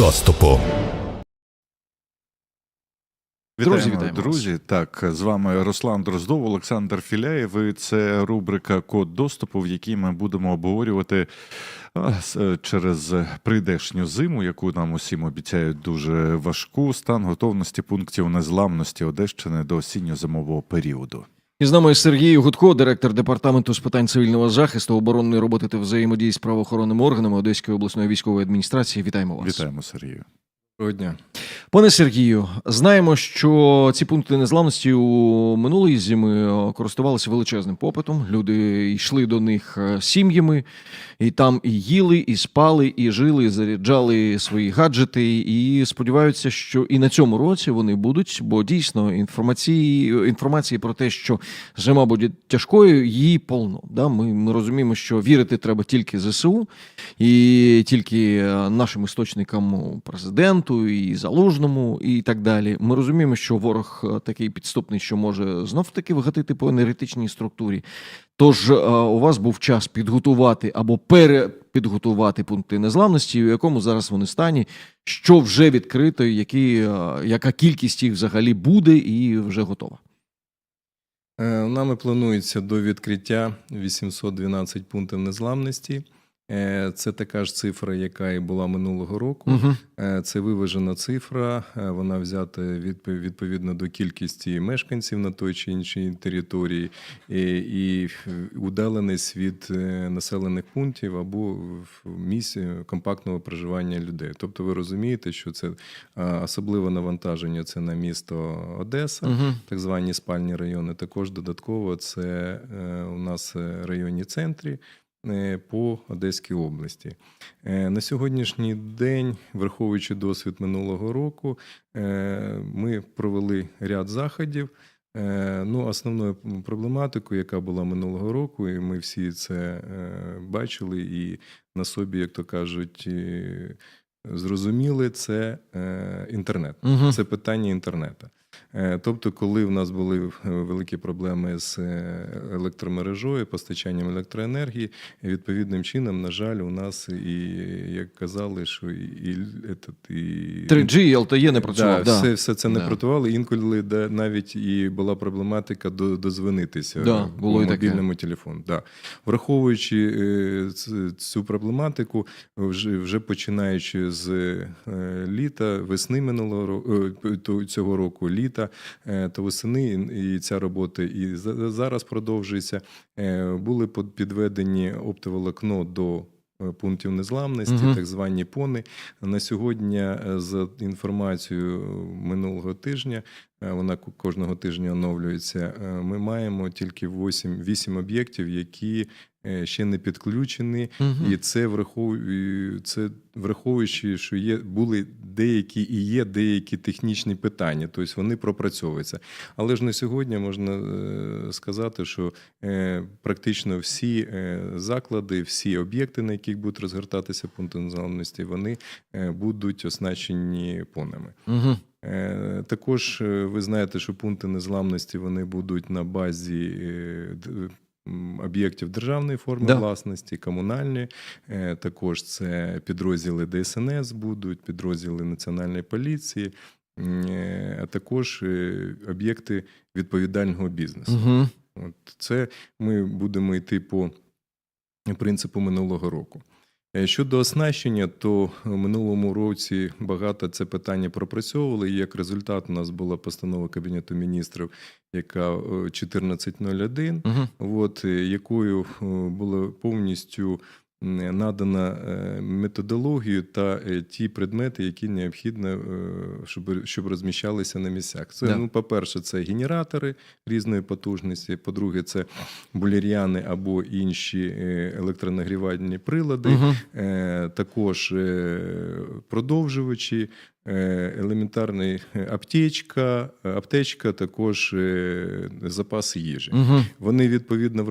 доступу. Друзі, Вітаємо, друзі. Так, з вами Руслан Дроздов, Олександр Філяєв. І Це рубрика Код доступу, в якій ми будемо обговорювати е, через прийдешню зиму, яку нам усім обіцяють дуже важку, стан готовності пунктів незламності Одещини до осінньо-зимового періоду. І з нами Сергій Гудко, директор департаменту з питань цивільного захисту, оборонної роботи та взаємодії з правоохоронними органами Одеської обласної військової адміністрації. Вітаємо вас. Вітаємо, Сергію. Доброго дня. Пане Сергію, знаємо, що ці пункти незламності у минулої зими користувалися величезним попитом. Люди йшли до них е, сім'ями, і там і їли, і спали, і жили, і заряджали свої гаджети. І сподіваються, що і на цьому році вони будуть, бо дійсно інформації, інформації про те, що зима буде тяжкою, її полно. Да? Ми, ми розуміємо, що вірити треба тільки ЗСУ і тільки е, нашим істочникам президенту і залужному, і так далі. Ми розуміємо, що ворог е, такий підступний, що може знов таки вгатити по енергетичній структурі. Тож е, у вас був час підготувати або перепідготувати пункти незламності, у якому зараз вони стані, що вже відкрито, які, е, яка кількість їх взагалі буде і вже готова. Нами планується до відкриття 812 пунктів незламності. Е, Це така ж цифра, яка і була минулого року. Угу. Е, Це виважена цифра. е, Вона взята відпо- відповідно до кількості мешканців на той чи іншій території і, удаленість від населених пунктів або в місці компактного проживання людей. Тобто, ви розумієте, що це особливе навантаження це на місто Одеса. Угу. так звані спальні райони. Також додатково це у нас районні центрі по Одеській області. Е, На сьогоднішній день, враховуючи досвід минулого року, е, ми провели ряд заходів. Е, Ну, основною проблематикою, яка була минулого року, і ми всі це е, бачили, і на собі, як то кажуть, е, зрозуміли, це е, інтернет. Угу. Це питання інтернету. Е, Тобто, коли в нас були е, великі проблеми з е, електромережою, постачанням електроенергії, відповідним чином, на жаль, у нас і як казали, що і, і, і 3G і LTE не працював. Да, Да, Все, все це не Да. працювало. Інколи да, навіть і була проблематика до, дозвонитися Да, було мобільному телефону. Да. Враховуючи цю проблематику, вже, вже починаючи з літа, весни минулого року, цього року, літа, е, то восени і ця робота і за- зараз продовжується. Е, Були підведені оптоволокно до е, пунктів незламності, Мгм. так звані пони. На сьогодні, за інформацією минулого тижня, вона ко- кожного тижня оновлюється. Ми маємо тільки 8, 8 об'єктів, які ще не підключені, Мгм. і це враховує це враховуючи, що є були деякі і є деякі технічні питання, тобто вони пропрацьовуються. Але ж на сьогодні можна е, сказати, що е, практично всі е, заклади, всі об'єкти, на яких будуть розгортатися пункти незламності, вони е, будуть оснащені понами. Угу. Е, Також е, ви знаєте, що пункти незламності вони будуть на базі е, об'єктів державної форми Да. власності, комунальні. Е, Також це підрозділи ДСНС будуть, підрозділи Національної поліції, е, а також е, об'єкти відповідального бізнесу. Угу. От це ми будемо йти по принципу минулого року. Е, Щодо оснащення, то в минулому році багато це питання пропрацьовували. І як результат, у нас була постанова Кабінету міністрів, яка е, 1401, Угу. от, е, якою е, було повністю надана е, методологію та е, ті предмети, які необхідно, е, щоб, щоб розміщалися на місцях. Це, Да. ну, по-перше, це генератори різної потужності. По-друге, це булір'яни або інші електронагрівальні прилади. Угу. Також продовжувачі, е, елементарна аптечка, е, аптечка, також е, запас їжі. Угу. Вони відповідно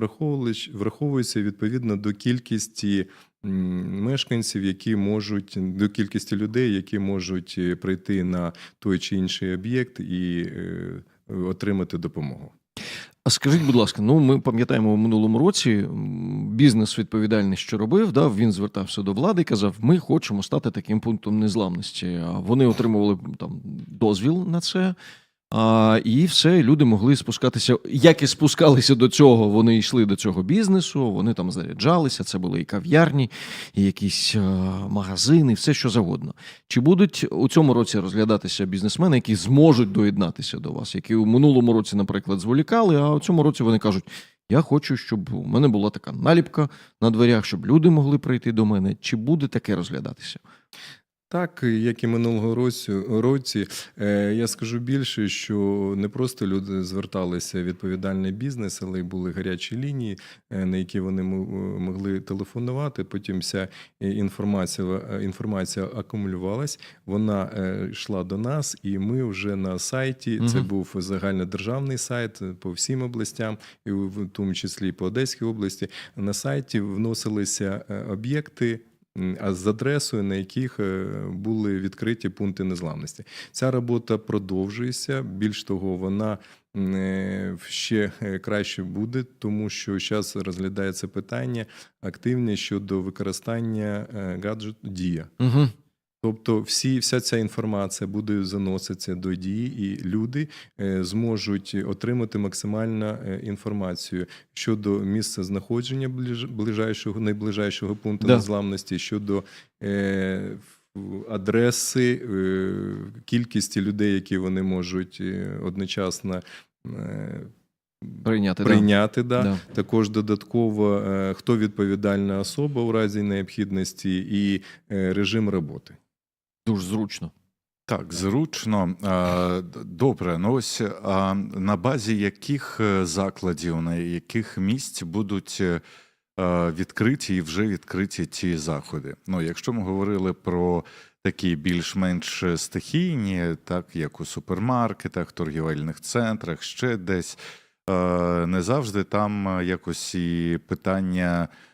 враховуються відповідно до кількості мешканців, які можуть до кількості людей, які можуть е, прийти на той чи інший об'єкт і е, отримати допомогу. А скажіть, будь ласка, ну ми пам'ятаємо в минулому році бізнес відповідальний, що робив, да, він звертався до влади і казав: ми хочемо стати таким пунктом незламності. А Вони отримували там дозвіл на це. А, і все, люди могли спускатися. Як і спускалися до цього, вони йшли до цього бізнесу, вони там заряджалися. Це були і кав'ярні, і якісь е, магазини, все що завгодно. Чи будуть у цьому році розглядатися бізнесмени, які зможуть доєднатися до вас, які у минулому році, наприклад, зволікали, а у цьому році вони кажуть: я хочу, щоб у мене була така наліпка на дверях, щоб люди могли прийти до мене. Чи буде таке розглядатися? Так, як і минулого році, році, е, я скажу більше, що не просто люди зверталися в відповідальний бізнес, але й були гарячі лінії, е, на які вони могли телефонувати. Потім вся е, інформація, е, інформація акумулювалась, вона е, йшла до нас, і ми вже на сайті. Це був загальнодержавний сайт е, по всім областям, і в тому числі і по Одеській області. На сайті вносилися е, об'єкти. З адресою, на яких е, були відкриті пункти незламності, ця робота продовжується. Більш того, вона е, ще е, краще буде, тому що зараз розглядається питання активне щодо використання гаджету Дія. Угу. Тобто, всі, вся ця інформація буде заноситися до дії, і люди е, зможуть отримати максимальну е, інформацію щодо місця знаходження ближ, ближайшого, найближайшого пункту Да. незламності, щодо е, адреси, е, кількості людей, які вони можуть е, одночасно. е, Прийняти, Прийняти, да. да. Да. також додатково хто відповідальна особа у разі необхідності і режим роботи. Дуже зручно. Так, зручно. Добре, ну ось на базі яких е, закладів, на яких місць будуть е, е, відкриті і вже відкриті ті заходи? Ну, якщо ми говорили про такі більш-менш стихійні, так як у супермаркетах, торгівельних центрах, ще десь, е, не завжди там е, якось і питання е,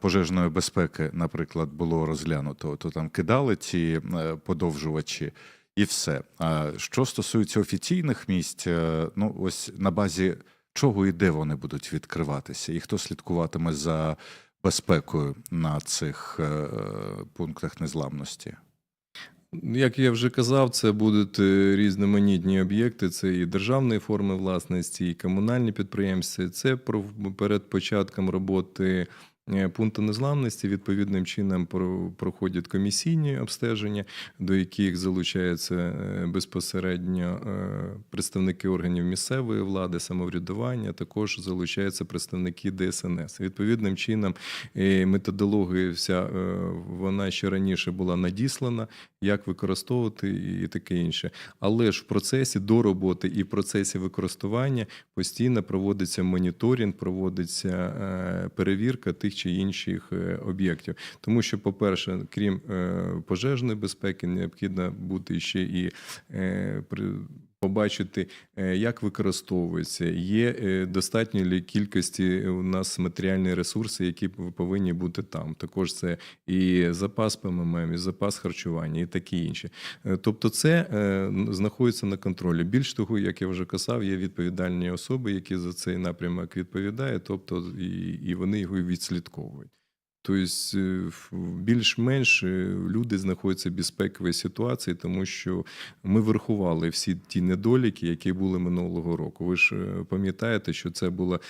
пожежної безпеки, наприклад, було розглянуто. То там кидали ці е, подовжувачі. І все. А що стосується офіційних місць, е, ну ось на базі чого і де вони будуть відкриватися, і хто слідкуватиме за безпекою на цих е, пунктах незламності? Як я вже казав, це будуть е, різноманітні об'єкти. Це і державної форми власності, і комунальні підприємства. Це перед початком роботи е, пункту незламності відповідним чином проходять комісійні обстеження, до яких залучаються е, безпосередньо е, представники органів місцевої влади, самоврядування. Також залучаються представники ДСНС. Відповідним чином е, методологія вся е, вона ще раніше була надіслана як використовувати і таке інше. Але ж в процесі до роботи і в процесі використання постійно проводиться моніторинг, проводиться е, перевірка тих чи інших е, об'єктів. Тому що, по-перше, крім е, пожежної безпеки, необхідно бути ще і е, при- побачити, е, як використовується, є е, достатньо кількості у нас матеріальні ресурси, які повинні бути там. Також це і запас ПММ, і запас харчування, і такі інші. Е, Тобто, це е, знаходиться на контролі. Більш того, як я вже казав, є відповідальні особи, які за цей напрямок відповідають, тобто і вони його відслідковують. Тобто, е, більш-менш е, люди знаходяться в безпековій ситуації, тому що ми врахували всі ті недоліки, які були минулого року. Ви ж е, пам'ятаєте, що це було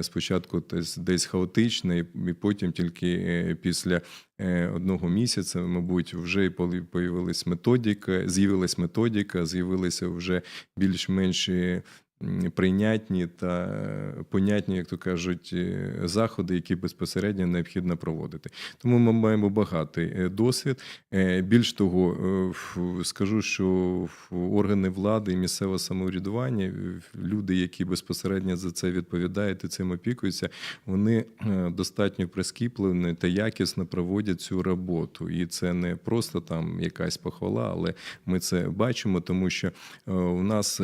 спочатку десь, хаотично, і потім тільки після одного місяця, мабуть, вже і появилась методика, з'явилась методика, з'явилися вже більш-менш прийнятні та е, понятні, як то кажуть, е, заходи, які безпосередньо необхідно проводити. Тому ми маємо багатий е, досвід. Більш того, скажу, що органи влади і місцеве самоврядування, люди, які безпосередньо за це відповідають і цим опікуються, вони достатньо прискіплені та якісно проводять цю роботу. І це не просто там якась похвала, але ми це бачимо, тому що у нас,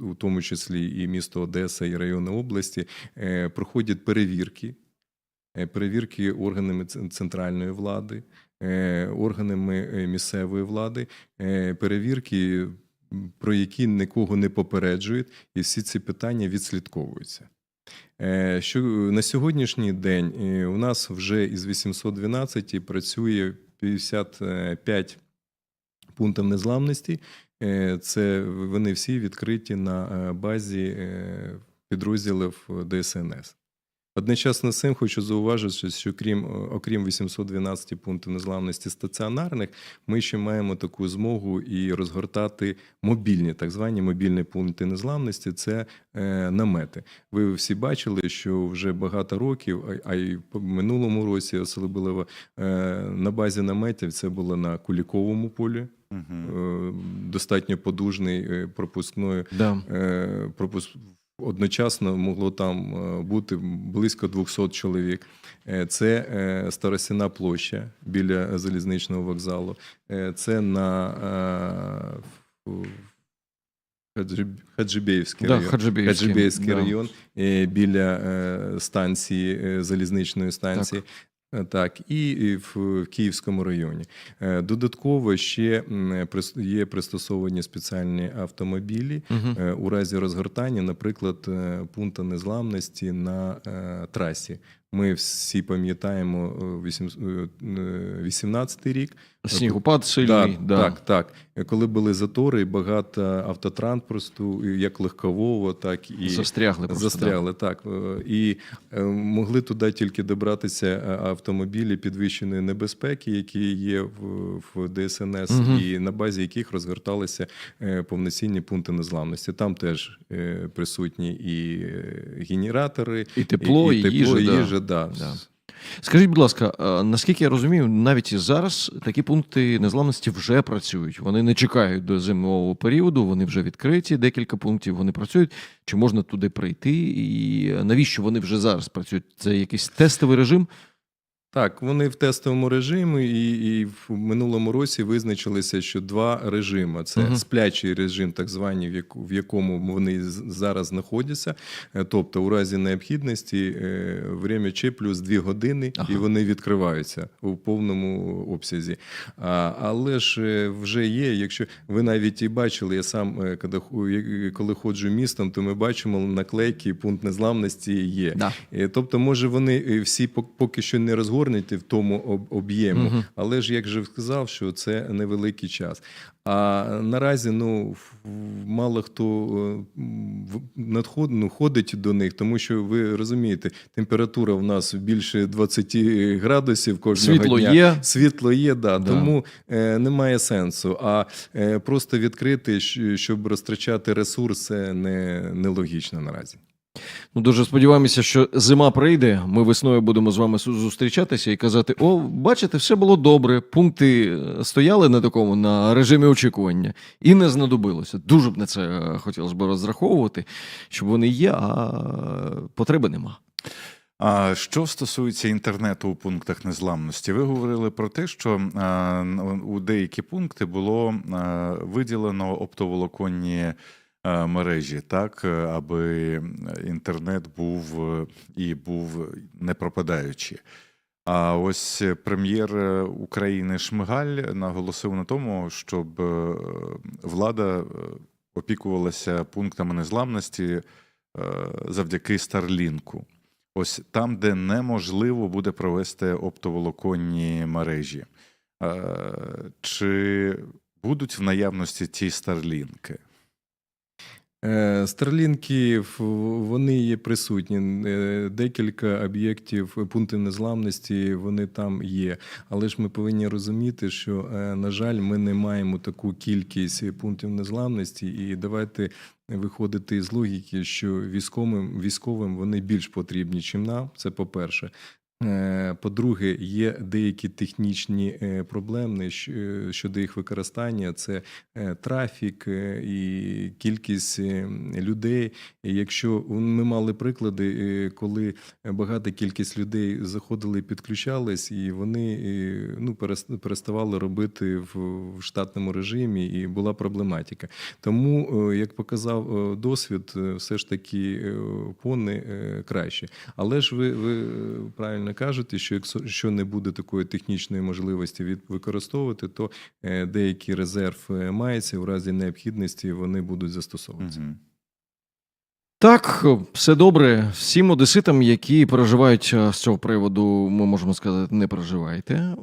у тому числі і місто Одеса, і райони області, е, проходять перевірки. е, Перевірки органами центральної влади, е, органами місцевої влади, перевірки, про які нікого не попереджують, і всі ці питання відслідковуються. Що на сьогоднішній день у нас вже із 812 працює 55 пунктів незламності. Е, Це вони всі відкриті на е, базі е, підрозділів ДСНС. Одночасно з цим хочу зауважити, що крім, окрім 812 пунктів незламності стаціонарних, ми ще маємо таку змогу і розгортати мобільні, так звані мобільні пункти незламності це е, намети. Ви всі бачили, що вже багато років, а- а й в минулому році, особливо е, на базі наметів, це було на Куліковому полі, е, достатньо подужний е, пропускною Да. е, пропуск. Одночасно могло там е, бути близько 200 чоловік. Е, Це е, Старосіна площа біля залізничного вокзалу. Це на Хаджибеївський Да, район. Хаджибеївський, Хаджибеївський да. район біля станції залізничної станції. Е, Так, і в, Київському районі. Е, Додатково ще прис- є пристосовані спеціальні автомобілі е, у разі розгортання, наприклад, е, пункту незламності на е, трасі. Ми всі пам'ятаємо е, е, 18-й рік. Снігопад сильний. Так, да. так, так. Коли були затори, багато автотранспорту, як легкового, так і Застрягли просто. застряли. Так Е, і е, могли туди тільки добратися е, автомобілі підвищеної небезпеки, які є в, ДСНС, Мгм. і на базі яких розгорталися е, повноцінні пункти незламності. Там теж е, присутні і е, генератори, І тепло, і, тепло, їжа. і їжа, да. Да. Скажіть, будь ласка, наскільки я розумію, навіть і зараз такі пункти незламності вже працюють. Вони не чекають до зимового періоду, вони вже відкриті, декілька пунктів вони працюють. Чи можна туди прийти? І навіщо вони вже зараз працюють? Це якийсь тестовий режим? Так, вони в тестовому режимі, і, і в минулому році визначилися, що два режими: це Мгм. сплячий режим, так званий, в якому вони зараз знаходяться. Е, Тобто, у разі необхідності е, время Ч плюс дві години, Ага. і вони відкриваються у повному обсязі. А, але ж е, вже є, якщо ви навіть і бачили, я сам коли, коли ходжу містом, то ми бачимо наклейки, пункт незламності є. Да. Е, Тобто, може, вони всі пок- поки що не розгорнуті в тому об- об'єму, Мгм. але ж як же сказав, що це невеликий час. А наразі ну мало хто е, надход, ну, ходить до них, тому що ви розумієте, температура в нас більше 20 градусів кожного Світло дня. є. Світло є, да, Да. тому е, немає сенсу. А е, просто відкрити, щоб розтрачати ресурс, це не, нелогічно наразі. Ну, дуже сподіваємося, що зима прийде. Ми весною будемо з вами зустрічатися і казати: о, бачите, все було добре. Пункти е, стояли на такому на режимі очікування і не знадобилося. Дуже б на це е, хотілося б розраховувати, щоб вони є, а потреби нема. А що стосується інтернету у пунктах незламності, ви говорили про те, що у деякі пункти було виділено оптоволоконні мережі, так, е, аби інтернет був е, і був не пропадаючи. А ось прем'єр е, України Шмигаль наголосив на тому, щоб е, влада е, опікувалася пунктами незламності е, завдяки Старлінку. Ось там, де неможливо буде провести оптоволоконні мережі. Е, Чи будуть в наявності ті старлінки? Е, Старлінки в- вони є присутні. Е, Декілька об'єктів пунктів незламності вони там є. Але ж ми повинні розуміти, що, е, на жаль, ми не маємо таку кількість пунктів незламності, і давайте виходити з логіки, що військовим військовим вони більш потрібні, ніж нам. Це по-перше. Е, По-друге, є деякі технічні е, проблеми е, щодо їх використання. Це е, трафік е, і кількість е, людей. Якщо ми мали приклади, е, коли багата кількість людей заходили і підключались, і вони е, ну, переставали робити в, штатному режимі, і була проблематика. Тому, е, як показав е, досвід, е, все ж таки е, пони е, краще. Але ж ви, ви е, правильно кажете, що якщо не буде такої технічної можливості від використовувати, то е, деякий резерв е, мається, в разі необхідності вони будуть застосовуватися. Мгм. Так, все добре. Всім одеситам, які переживають е, з цього приводу, ми можемо сказати, не переживайте.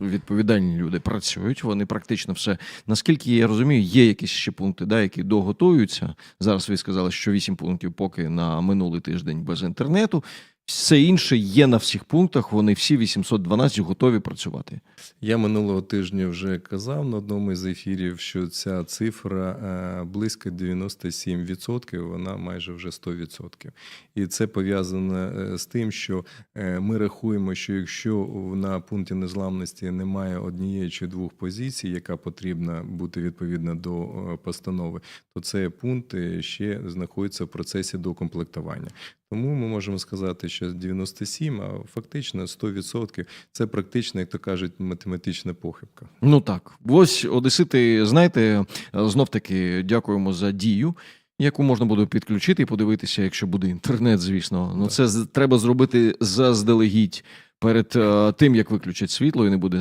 Відповідальні люди працюють. Вони практично все. Наскільки я розумію, є якісь ще пункти, да, які доготуються. Зараз ви сказали, що 8 пунктів поки на минулий тиждень без інтернету. Все інше є на всіх пунктах. Вони всі 812 готові працювати. Я минулого тижня вже казав на одному із ефірів, що ця цифра е, близько 97%, вона майже вже 100%. І це пов'язано е, з тим, що е, ми рахуємо, що якщо на пункті незламності немає однієї чи двох позицій, яка потрібна бути відповідно до постанови, то цей пункт ще знаходиться в процесі докомплектування. Тому ми можемо сказати, що 97, а фактично 100% це практично, як то кажуть, математична похибка. Ну так, ось Одесити, знаєте, знов таки дякуємо за дію. Яку можна буде підключити і подивитися, якщо буде інтернет, звісно. Ну це треба зробити заздалегідь перед е, тим, як виключать світло і не буде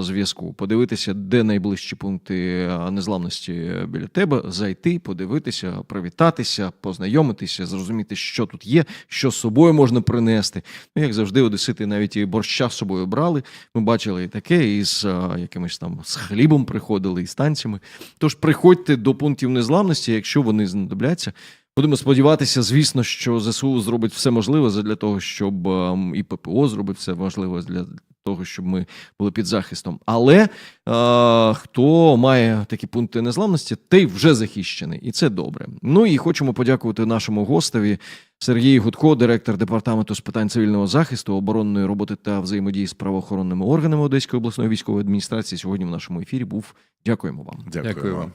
зв'язку. Подивитися, де найближчі пункти е, незламності біля тебе, зайти, подивитися, привітатися, познайомитися, зрозуміти, що тут є, що з собою можна принести. Ну, як завжди, одесити навіть і борща з собою брали. Ми бачили і таке, і з е, якимось там з хлібом приходили, і з танцями. Тож приходьте до пунктів незламності, якщо вони знадобляться. Будемо сподіватися, звісно, що ЗСУ зробить все можливе для того, щоб ем, і ППО зробить все можливе для того, щоб ми були під захистом. Але е, хто має такі пункти незламності, той вже захищений, і це добре. Ну і хочемо подякувати нашому гостеві Сергію Гудко, директор департаменту з питань цивільного захисту, оборонної роботи та взаємодії з правоохоронними органами Одеської обласної військової адміністрації. Сьогодні в нашому ефірі був. Дякуємо вам. Дякую, Дякую вам.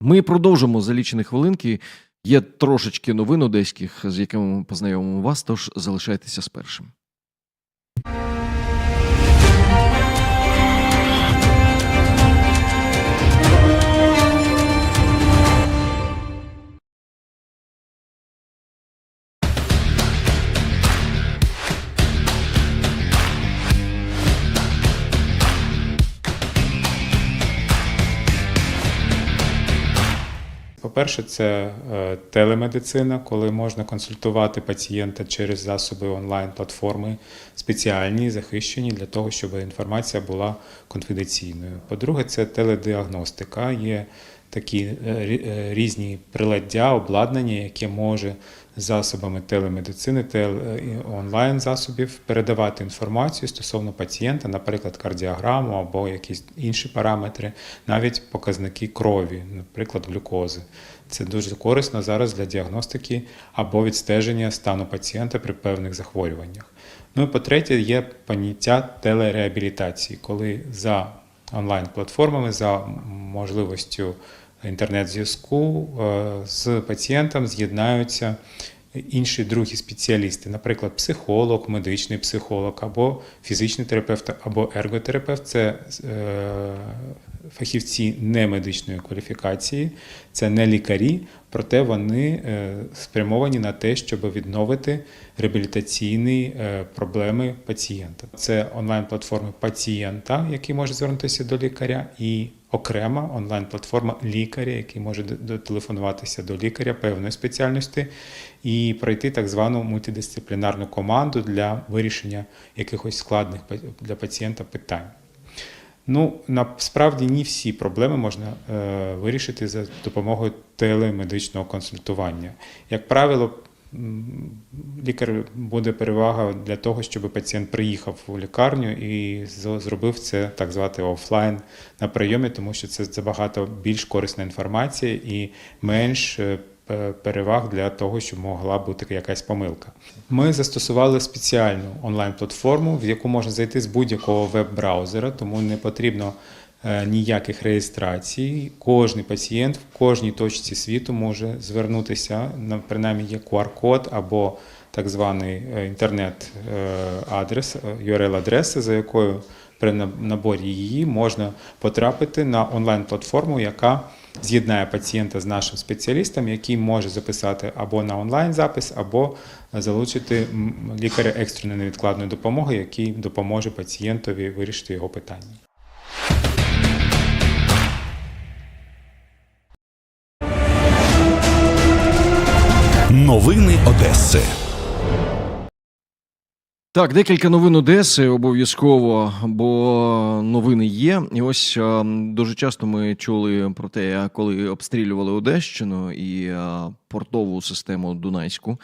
Ми продовжимо за лічені хвилинки. Є трошечки новин одеських, з якими ми познайомимо вас, тож залишайтеся з першим. По-перше, це е, телемедицина, коли можна консультувати пацієнта через засоби онлайн-платформи спеціальні, захищені для того, щоб інформація була конфіденційною. По-друге, це теледіагностика. Є такі е, е, різні приладдя, обладнання, яке може засобами телемедицини, теле- онлайн-засобів передавати інформацію стосовно пацієнта, наприклад, кардіограму або якісь інші параметри, навіть показники крові, наприклад, глюкози. Це дуже корисно зараз для діагностики або відстеження стану пацієнта при певних захворюваннях. Ну і по-третє, є поняття телереабілітації, коли за онлайн-платформами, за можливістю інтернет-зв'язку е, з пацієнтом з'єднаються інші другі спеціалісти, наприклад, психолог, медичний психолог, або фізичний терапевт, або ерготерапевт це е, фахівці немедичної кваліфікації, це не лікарі, проте вони е, спрямовані на те, щоб відновити реабілітаційні проблеми пацієнта. Це онлайн-платформи пацієнта, який може звернутися до лікаря, і окрема онлайн-платформа лікаря, який може дотелефонуватися до лікаря певної спеціальності і пройти так звану мультидисциплінарну команду для вирішення якихось складних для пацієнта питань. Ну, насправді не всі проблеми можна е, вирішити за допомогою телемедичного консультування. Як правило, лікар буде перевага для того, щоб пацієнт приїхав у лікарню і зробив це так звати офлайн на прийомі, тому що це забагато більш корисна інформація і менш е, переваг для того, щоб могла бути якась помилка. Ми застосували спеціальну онлайн-платформу, в яку можна зайти з будь-якого веб-браузера, тому не потрібно ніяких реєстрацій. Кожний пацієнт в кожній точці світу може звернутися, на принаймні є QR-код або так званий е, інтернет-адрес, URL-адреса, за якою при наборі її можна потрапити на онлайн-платформу, яка з'єднає пацієнта з нашим спеціалістом, який може записати або на онлайн-запис, або залучити лікаря екстреної невідкладної допомоги, який допоможе пацієнтові вирішити його питання. Новини Одеси. Так, декілька новин Одеси обов'язково, бо новини є. І ось е, дуже часто ми чули про те, коли обстрілювали Одещину і е, портову систему Дунайську,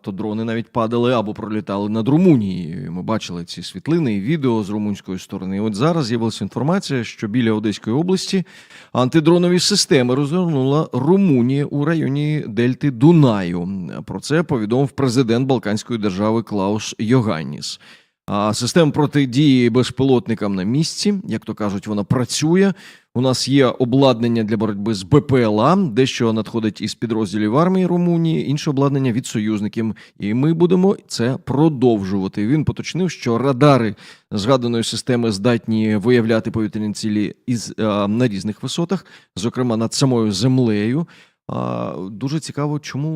то дрони навіть падали або пролітали над Румунією. Ми бачили ці світлини і відео з румунської сторони. І От зараз з'явилася інформація, що біля Одеської області антидронові системи розгорнула Румунія у районі Дельти Дунаю. Про це повідомив президент Балканської держави Клаус Йоганніс. А система протидії безпілотникам на місці, як то кажуть, вона працює. У нас є обладнання для боротьби з БПЛА, дещо надходить із підрозділів армії Румунії, інше обладнання від союзників. І ми будемо це продовжувати. Він поточнив, що радари згаданої системи здатні виявляти повітряні цілі із е, на різних висотах, зокрема над самою землею. А, дуже цікаво, чому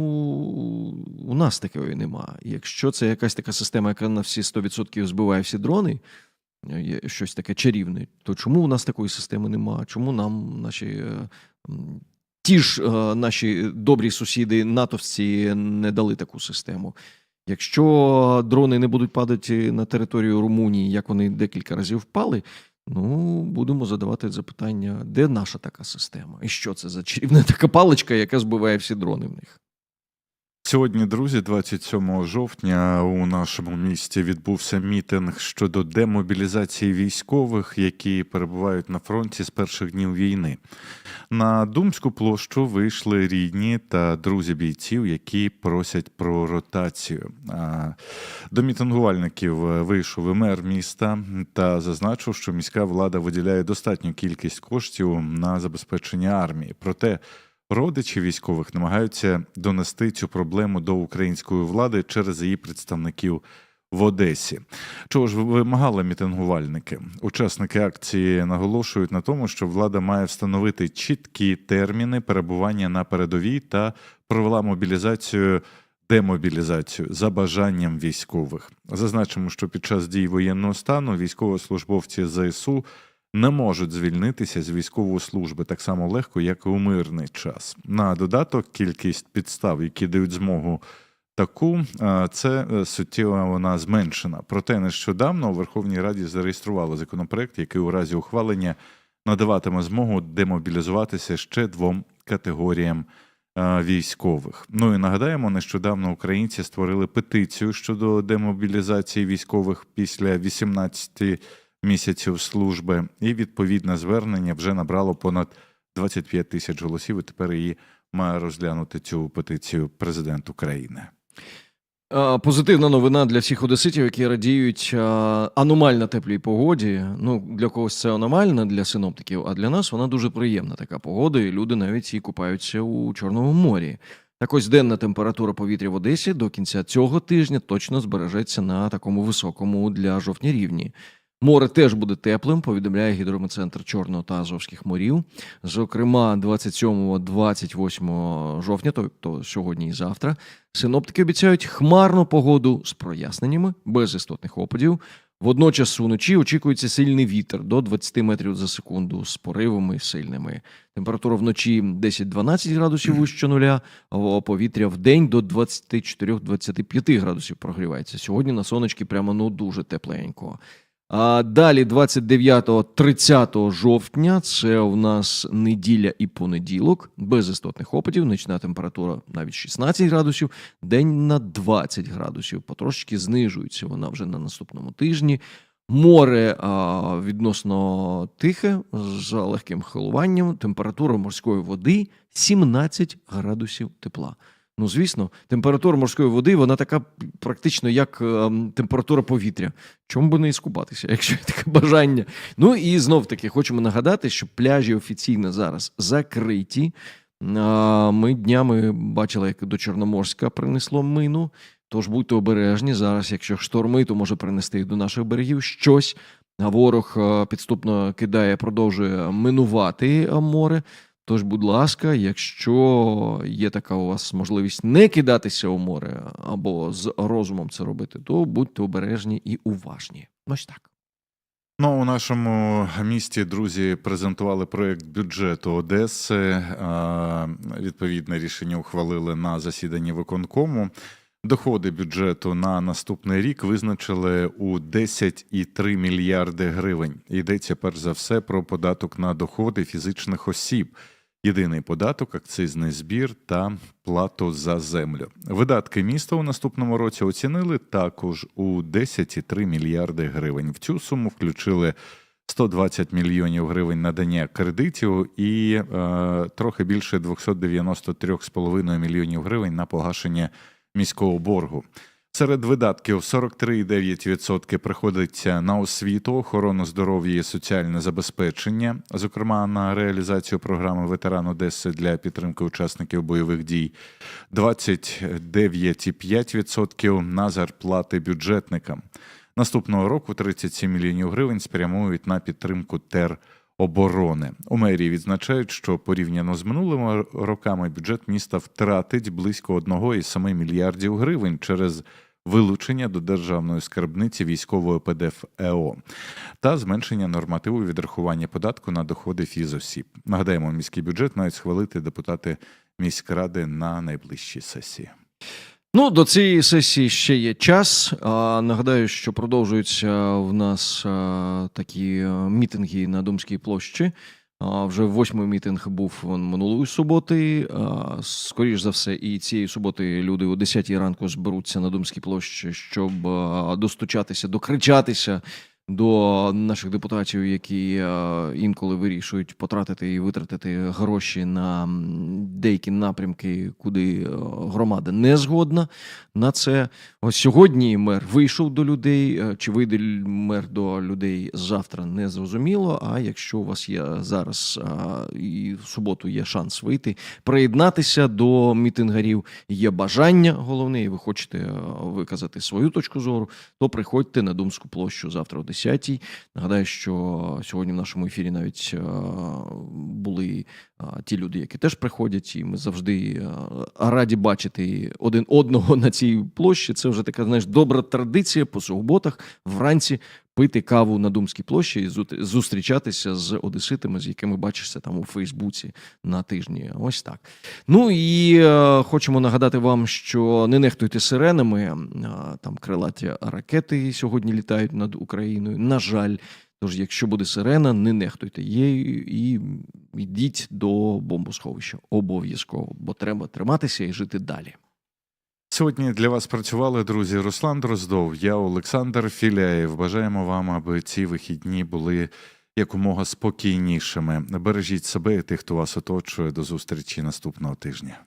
у нас такої нема. Якщо це якась така система, яка на всі 100% збиває всі дрони, е, є щось таке чарівне, то чому у нас такої системи нема? Чому нам наші е, ті ж е, наші добрі сусіди натовці не дали таку систему? Якщо дрони не будуть падати на територію Румунії, як вони декілька разів впали, ну будемо задавати запитання, де наша така система? І що це за чарівна така паличка, яка збиває всі дрони в них? Сьогодні, друзі, 27 жовтня у нашому місті відбувся мітинг щодо демобілізації військових, які перебувають на фронті з перших днів війни. На Думську площу вийшли рідні та друзі бійців, які просять про ротацію. До мітингувальників вийшов і мер міста та зазначив, що міська влада виділяє достатню кількість коштів на забезпечення армії. Проте Родичі військових намагаються донести цю проблему до української влади через її представників в Одесі. Чого ж вимагали мітингувальники? Учасники акції наголошують на тому, що влада має встановити чіткі терміни перебування на передовій та провела мобілізацію. Демобілізацію за бажанням військових зазначимо, що під час дій воєнного стану військовослужбовці ЗСУ не можуть звільнитися з військової служби так само легко, як і у мирний час. На додаток, кількість підстав, які дають змогу таку, це е, суттєво вона зменшена. Проте нещодавно у Верховній Раді зареєстрували законопроект, який у разі ухвалення надаватиме змогу демобілізуватися ще двом категоріям. е, Військових, ну і нагадаємо, нещодавно українці створили петицію щодо демобілізації військових після 18 місяців служби, і відповідне звернення вже набрало понад 25 тисяч голосів. І тепер її має розглянути цю петицію президент України. Позитивна новина для всіх одеситів, які радіють аномально теплій погоді. Ну, для когось це аномальна для синоптиків, а для нас вона дуже приємна така погода, і люди навіть і купаються у Чорному морі. Так ось денна температура повітря в Одесі до кінця цього тижня точно збережеться на такому високому для жовтня рівні. Море теж буде теплим, повідомляє гідрометцентр Чорного та Азовських морів. Зокрема, 27-28 жовтня, тобто сьогодні і завтра, синоптики обіцяють хмарну погоду з проясненнями, без істотних опадів. Водночас уночі очікується сильний вітер до 20 метрів за секунду з поривами сильними. Температура вночі 10-12 градусів вище нуля, а повітря в день до 24-25 градусів прогрівається. Сьогодні на сонечки прямо ну дуже тепленько. А далі, 29-30 жовтня, це у нас неділя і понеділок, без істотних опадів, нічна температура навіть 16 градусів, день на 20 градусів. Потрошки знижується вона вже на наступному тижні. Море а, відносно тихе, з легким хилуванням, температура морської води 17 градусів тепла. Ну, звісно, температура морської води вона така практично як е, температура повітря. Чому би не іскупатися, якщо є таке бажання? Ну і знов таки хочемо нагадати, що пляжі офіційно зараз закриті. Ми днями бачили, як до Чорноморська принесло мину. Тож будьте обережні зараз, якщо шторми, то може принести і до наших берегів щось. Ворог е, підступно кидає, продовжує минувати море. Тож, будь ласка, якщо є така у вас можливість не кидатися у море або з розумом це робити, то будьте обережні і уважні. Ось так. Ну, у нашому місті друзі презентували проєкт бюджету Одеси. Відповідне рішення ухвалили на засіданні виконкому. Доходи бюджету на наступний рік визначили у 10,3 мільярди гривень. Йдеться перш за все про податок на доходи фізичних осіб, єдиний податок, акцизний збір та плату за землю. Видатки міста у наступному році оцінили також у 10,3 мільярди гривень. В цю суму включили 120 мільйонів гривень надання кредитів і е, трохи більше 293,5 мільйонів гривень на погашення міського боргу. Серед видатків 43,9% приходиться на освіту, охорону здоров'я і соціальне забезпечення, зокрема на реалізацію програми ветеран Одеси для підтримки учасників бойових дій, 29,5% на зарплати бюджетникам. Наступного року 37 мільйонів гривень спрямують на підтримку тероборони. У мерії відзначають, що порівняно з минулими роками бюджет міста втратить близько 1,7 мільярдів гривень через вилучення до державної скарбниці військової ПДФ ЕО та зменшення нормативу відрахування податку на доходи фізосіб. Нагадаємо, міський бюджет мають схвалити депутати міськради на найближчій сесії. Ну, до цієї сесії ще є час. Нагадаю, що продовжуються в нас такі мітинги на Думській площі. А, вже восьмий мітинг був минулої суботи. А, скоріш за все, і цієї суботи люди о 10 ранку зберуться на Думській площі, щоб достучатися, докричатися до наших депутатів, які е, інколи вирішують потратити і витратити гроші на деякі напрямки, куди е, громада не згодна на це. Ось сьогодні мер вийшов до людей. е, Чи вийде мер до людей завтра, не зрозуміло. А якщо у вас є зараз і в суботу є шанс вийти, приєднатися до мітингарів, є бажання головне, і ви хочете виказати свою точку зору, то приходьте на Думську площу завтра о 10 Нагадаю, що сьогодні в нашому ефірі навіть е, були е, ті люди, які теж приходять, і ми завжди е, раді бачити один одного на цій площі. Це вже така, знаєш, добра традиція по суботах вранці пити каву на Думській площі і зустрічатися з одеситами, з якими бачишся там у Фейсбуці на тижні. Ось так. Ну і е, хочемо нагадати вам, що не нехтуйте сиренами. е, Там крилаті ракети сьогодні літають над Україною. На жаль. Тож, якщо буде сирена, не нехтуйте її і йдіть до бомбосховища. Обов'язково, бо треба триматися і жити далі. Сьогодні для вас працювали друзі Руслан Дроздов, я Олександр Філяєв. Бажаємо вам, аби ці вихідні були якомога спокійнішими. Бережіть себе і тих, хто вас оточує. До зустрічі наступного тижня.